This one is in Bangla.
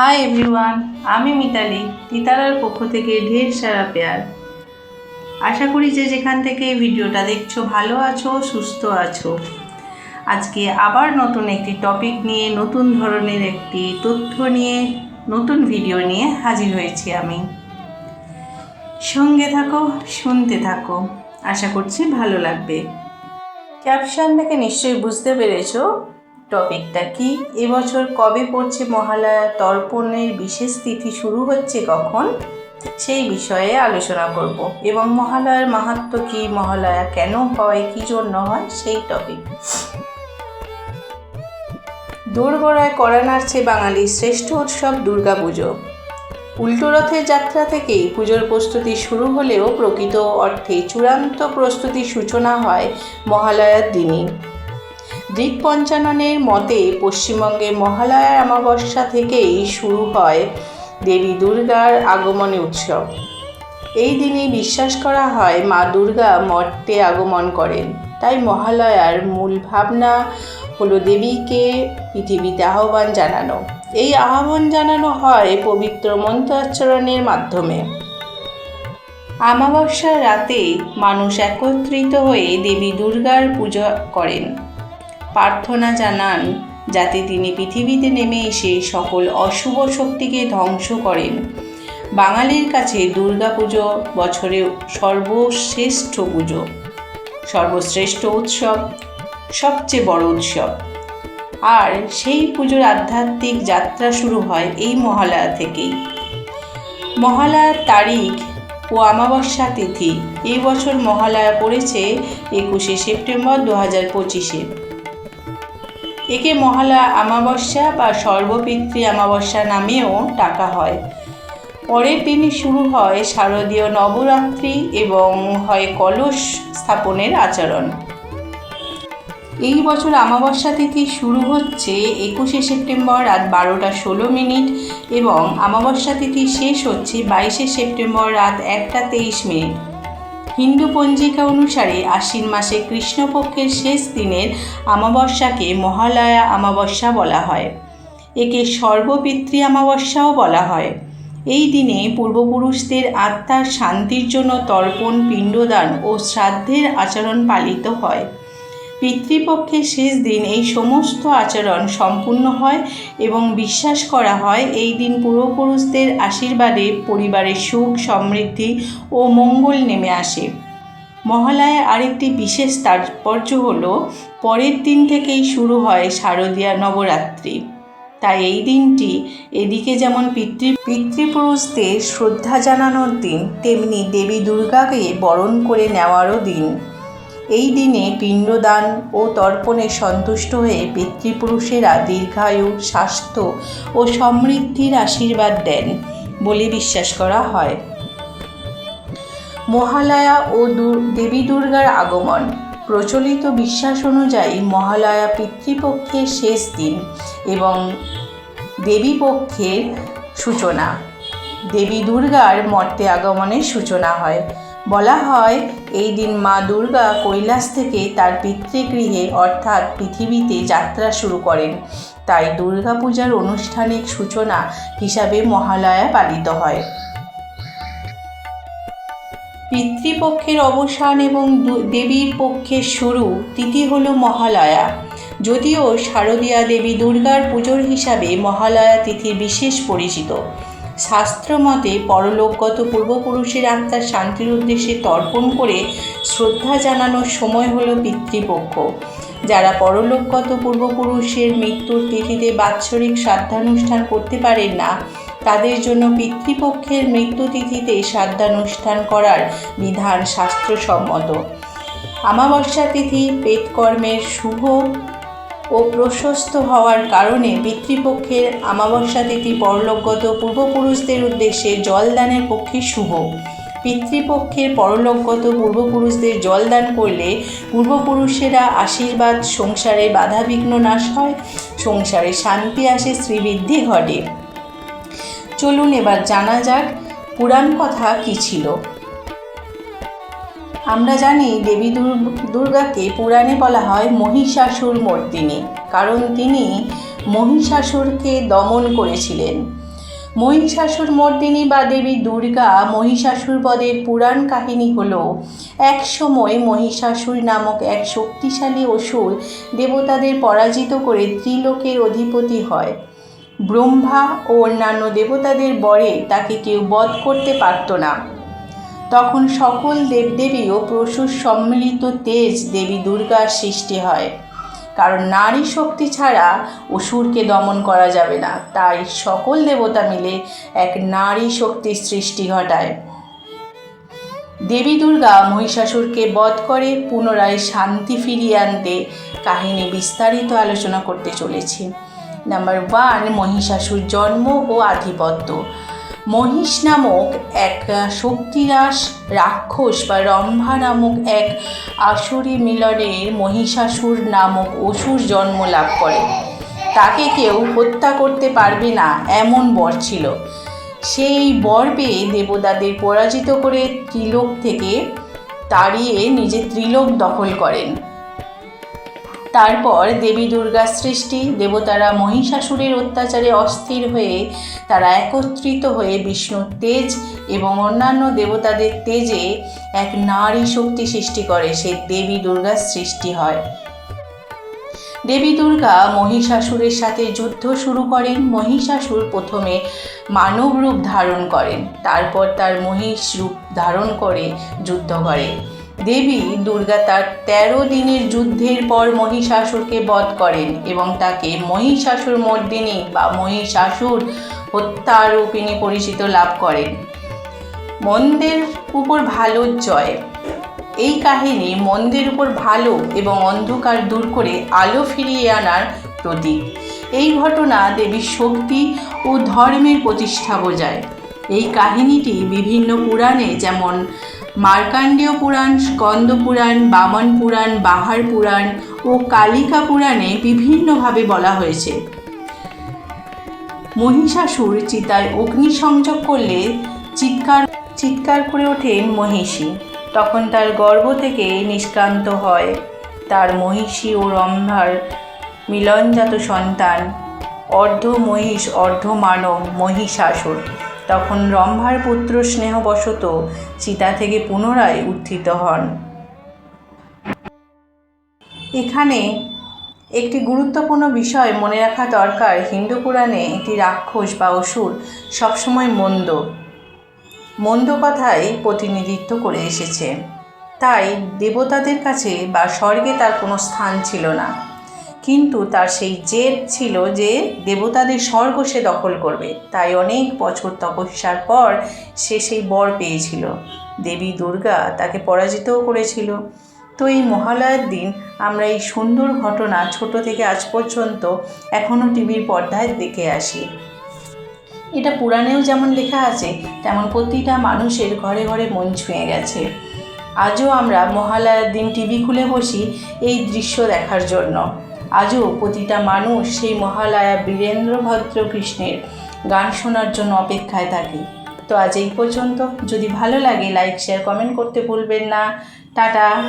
হাই এভরিওয়ান, আমি মিতালি, তিতারার পক্ষ থেকে ঢের সারা পেয়ার। আশা করি যে যেখান থেকে ভিডিওটা দেখছ ভালো আছো, সুস্থ আছো। আজকে আবার নতুন একটি টপিক নিয়ে, নতুন ধরনের একটি তথ্য নিয়ে, নতুন ভিডিও নিয়ে হাজির হয়েছি আমি। সঙ্গে থাকো, শুনতে থাকো। আশা করছি ভালো লাগবে। ক্যাপশন দেখে নিশ্চয়ই বুঝতে পেরেছ টপিকটা কি? এবছর কবে পড়ছে মহালয়া তর্পণের বিশেষ তিথি শুরু হচ্ছে কখন? সেই বিষয়ে আলোচনা করব। এবং মহালয়ার মাহাত্ম কি? মহালয়া কেন হয়? কি জন্য হয়? সেই টপিক। দোরগড়ায় করা নাড়ছে বাঙালির শ্রেষ্ঠ উৎসব দুর্গাপুজো উল্টো রথের যাত্রা থেকেই পুজোর প্রস্তুতি শুরু হলেও প্রকৃত অর্থে চূড়ান্ত প্রস্তুতির সূচনা হয় মহালয়ার দিনই দিক পঞ্চাননের মতে, পশ্চিমবঙ্গে মহালয়ার অমাবস্যা থেকেই শুরু হয় দেবী দুর্গার আগমনী উৎসব। এই দিনে বিশ্বাস করা হয়, মা দুর্গা মর্তে আগমন করেন। তাই মহালয়ার মূল ভাবনা হলো দেবীকে পৃথিবীতে আহ্বান জানানো। এই আহ্বান জানানো হয় পবিত্র মন্ত্রাচরণের মাধ্যমে। আমাবস্যার রাতে মানুষ একত্রিত হয়ে দেবী দুর্গার পূজা করেন। প্রার্থনা জানান, যাতে তিনি পৃথিবীতে নেমে এসে সকল অশুভ শক্তিকে ধ্বংস করেন। বাঙালির কাছে দুর্গাপুজো বছরে সর্বশ্রেষ্ঠ পুজো, সর্বশ্রেষ্ঠ উৎসব, সবচেয়ে বড় উৎসব। আর সেই পুজোর আধ্যাত্মিক যাত্রা শুরু হয় এই মহালয়া থেকেই। মহালয়ার তারিখ ও আমাবস্যা তিথি, এই বছর মহালয়া পড়েছে একুশে সেপ্টেম্বর দু হাজার পঁচিশে। একে মহালয়া আমাবস্যা বা সর্বপিতৃ আমাবস্যা নামেও ডাকা হয়। পরের দিনই শুরু হয় শারদীয় নবরাত্রি এবং হয় কলস স্থাপনের আচরণ। এই বছর আমাবস্যা তিথি শুরু হচ্ছে একুশে সেপ্টেম্বর রাত বারোটা ষোলো মিনিট এবং আমাবস্যা তিথি শেষ হচ্ছে বাইশে সেপ্টেম্বর রাত একটা তেইশ মিনিট। হিন্দু পঞ্জিকা অনুসারে আশ্বিন মাসে কৃষ্ণপক্ষের শেষ দিনের আমাবস্যাকে মহালয়া অমাবস্যা বলা হয়। একে সর্বপিতৃ অমাবস্যাও বলা হয়। এই দিনে পূর্বপুরুষদের আত্মার শান্তির জন্য তর্পণ, পিণ্ডদান ও শ্রাদ্ধের আচরণ পালিত হয়। পিতৃপক্ষের শেষ দিন এই সমস্ত আচরণ সম্পূর্ণ হয় এবং বিশ্বাস করা হয় এই দিন পূর্বপুরুষদের আশীর্বাদে পরিবারের সুখ, সমৃদ্ধি ও মঙ্গল নেমে আসে। মহালয়ার আরেকটি বিশেষ তাৎপর্য হল, পরের দিন থেকেই শুরু হয় শারদীয়া নবরাত্রি। তাই এই দিনটি এদিকে যেমন পিতৃ, পিতৃপুরুষদের শ্রদ্ধা জানানোর দিন, তেমনি দেবী দুর্গাকে বরণ করে নেওয়ারও দিন। এই দিনে পিণ্ডদান ও তর্পণে সন্তুষ্ট হয়ে পিতৃপুরুষেরা দীর্ঘায়ু, স্বাস্থ্য ও সমৃদ্ধির আশীর্বাদ দেন বলে বিশ্বাস করা হয়। মহালয়া ও দেবী দুর্গার আগমন। প্রচলিত বিশ্বাস অনুযায়ী মহালয়া পিতৃপক্ষের শেষ দিন এবং দেবী পক্ষের সূচনা। দেবী দুর্গার মর্তে আগমনের সূচনা হয়। বলা হয়, এই দিন মা দুর্গা কৈলাস থেকে তার পিতৃগৃহে, অর্থাৎ পৃথিবীতে যাত্রা শুরু করেন। তাই দুর্গাপূজার আনুষ্ঠানিক সূচনা হিসাবে মহালয়া পালিত হয়। পিতৃপক্ষের অবসান এবং দেবীর পক্ষের শুরু তিথি হল মহালয়া। যদিও শারদীয়া দেবী দুর্গার পুজোর হিসাবে মহালয়া তিথি বিশেষ পরিচিত। শাস্ত্রমতে পরলোকগত পূর্বপুরুষের আত্মার শান্তির উদ্দেশ্যে তর্পণ করে শ্রদ্ধা জানানোর সময় হল পিতৃপক্ষ। যারা পরলোকগত পূর্বপুরুষের মৃত্যুর তিথিতে বাৎসরিক শ্রাদ্ধানুষ্ঠান করতে পারেন না, তাদের জন্য পিতৃপক্ষের মৃত্যু তিথিতে শ্রাদ্ধানুষ্ঠান করার বিধান শাস্ত্রসম্মত। আমাবস্যা তিথি পেটকর্মের শুভ ও প্রশস্ত হওয়ার কারণে পিতৃপক্ষের আমাবস্যা তিথি পরলোকগত পূর্বপুরুষদের উদ্দেশ্যে জলদানের পক্ষে শুভ। পিতৃপক্ষের পরলোকগত পূর্বপুরুষদের জলদান করলে পূর্বপুরুষেরা আশীর্বাদ, সংসারে বাধাবিঘ্ন নাশ হয়, সংসারে শান্তি আসে, শ্রীবৃদ্ধি ঘটে। চলুন এবার জানা যাক পুরাণ কথা কী ছিল। আমরা জানি দেবী দুর্গাকে পুরাণে বলা হয় মহিষাসুর মর্দিনী, কারণ তিনি মহিষাসুরকে দমন করেছিলেন। মহিষাসুর মর্দিনী বা দেবী দুর্গা মহিষাসুর পদের পুরাণ কাহিনী হল, এক সময় মহিষাসুর নামক এক শক্তিশালী অসুর দেবতাদের পরাজিত করে ত্রিলোকের অধিপতি হয়। ব্রহ্মা ও অন্যান্য দেবতাদের বরে তাকে কেউ বধ করতে পারত না। তখন সকল দেবদেবী ও প্রসুর সম্মিলিত তেজ দেবী দুর্গার সৃষ্টি হয়। কারণ নারী শক্তি ছাড়া অসুরকে দমন করা যাবে না। তাই সকল দেবতা মিলে এক নারী শক্তির সৃষ্টি ঘটায়। দেবী দুর্গা মহিষাসুরকে বধ করে পুনরায় শান্তি ফিরিয়ে আনতে কাহিনী বিস্তারিত আলোচনা করতে চলেছি। নাম্বার ওয়ান, মহিষাসুর জন্ম ও আধিপত্য। মহিষ নামক এক শক্তিরাস রাক্ষস বা রম্ভা নামক এক আসুরি মিলনের মহিষাসুর নামক অসুর জন্ম লাভ করে। তাকে কেউ হত্যা করতে পারবে না, এমন বর ছিল। সেই বর পেয়ে দেবতাদের পরাজিত করে ত্রিলোক থেকে তাড়িয়ে নিজে ত্রিলোক দখল করেন। তারপর দেবী দুর্গার সৃষ্টি, দেবতারা মহিষাসুরের অত্যাচারে অস্থির হয়ে তারা একত্রিত হয়ে বিষ্ণুর তেজ এবং অন্যান্য দেবতাদের তেজে এক নারী শক্তি সৃষ্টি করে সে দেবী দুর্গার সৃষ্টি হয়। দেবী দুর্গা মহিষাসুরের সাথে যুদ্ধ শুরু করেন। মহিষাসুর প্রথমে মানব রূপ ধারণ করেন, তারপর তার মহিষ রূপ ধারণ করে যুদ্ধ করে। দেবী দুর্গা তার তেরো দিনের যুদ্ধের পর মহিষাসুরকে বধ করেন এবং তাকে মহিষাসুর মর্দিনী বা মহিষাসুর হত্যারূপিণী পরিচিত লাভ করেন। মন্দের উপর ভালো জয় এই কাহিনী মন্দের উপর ভালো এবং অন্ধকার দূর করে আলো ফিরিয়ে আনার প্রতীক। এই ঘটনা দেবীর শক্তি ও ধর্মের প্রতিষ্ঠা বোঝায়। এই কাহিনীটি বিভিন্ন পুরাণে যেমন মার্কাণ্ডেয় পুরাণ, স্কন্দ পুরাণ, বামন পুরাণ, বাহার পুরাণ ও কালিকা পুরাণে বিভিন্নভাবে বলা হয়েছে। মহিষাসুর চিতায় অগ্নিসংযোগ করলে চিৎকার চিৎকার করে ওঠেন মহিষী। তখন তার গর্ভ থেকে নিষ্ক্রান্ত হয় তার মহিষী ও রম্ভার মিলনজাত সন্তান অর্ধ মহিষ অর্ধ মানব মহিষাসুর। তখন রম্ভার পুত্র স্নেহবশত চিতা থেকে পুনরায় উত্থিত হন। এখানে একটি গুরুত্বপূর্ণ বিষয় মনে রাখা দরকার। হিন্দু পুরাণে একটি রাক্ষস বা অসুর সবসময় মন্দ মন্দ কথাই প্রতিনিধিত্ব করে এসেছে। তাই দেবতাদের কাছে বা স্বর্গে তার কোনো স্থান ছিল না। কিন্তু তার সেই জেদ ছিল যে দেবতাদের স্বর্গ সে দখল করবে। তাই অনেক বছর তপস্যার পর সে সেই বর পেয়েছিল। দেবী দুর্গা তাকে পরাজিতও করেছিল। তো এই মহালয়ার দিন আমরা এই সুন্দর ঘটনা ছোট থেকে আজ পর্যন্ত এখনও টিভির পর্দায় দেখে আসি। এটা পুরাণেও যেমন লেখা আছে, তেমন প্রতিটা মানুষের ঘরে ঘরে মন ছুঁয়ে গেছে। আজও আমরা মহালয়ার দিন টিভি খুলে বসি এই দৃশ্য দেখার জন্য। আজও প্রতিটা মানুষ সেই মহালয়া বীরেন্দ্রভদ্র কৃষ্ণের গান শোনার জন্য অপেক্ষায় থাকে। তো আজ এই পর্যন্ত। যদি ভালো লাগে লাইক শেয়ার কমেন্ট করতে ভুলবেন না। টাটা।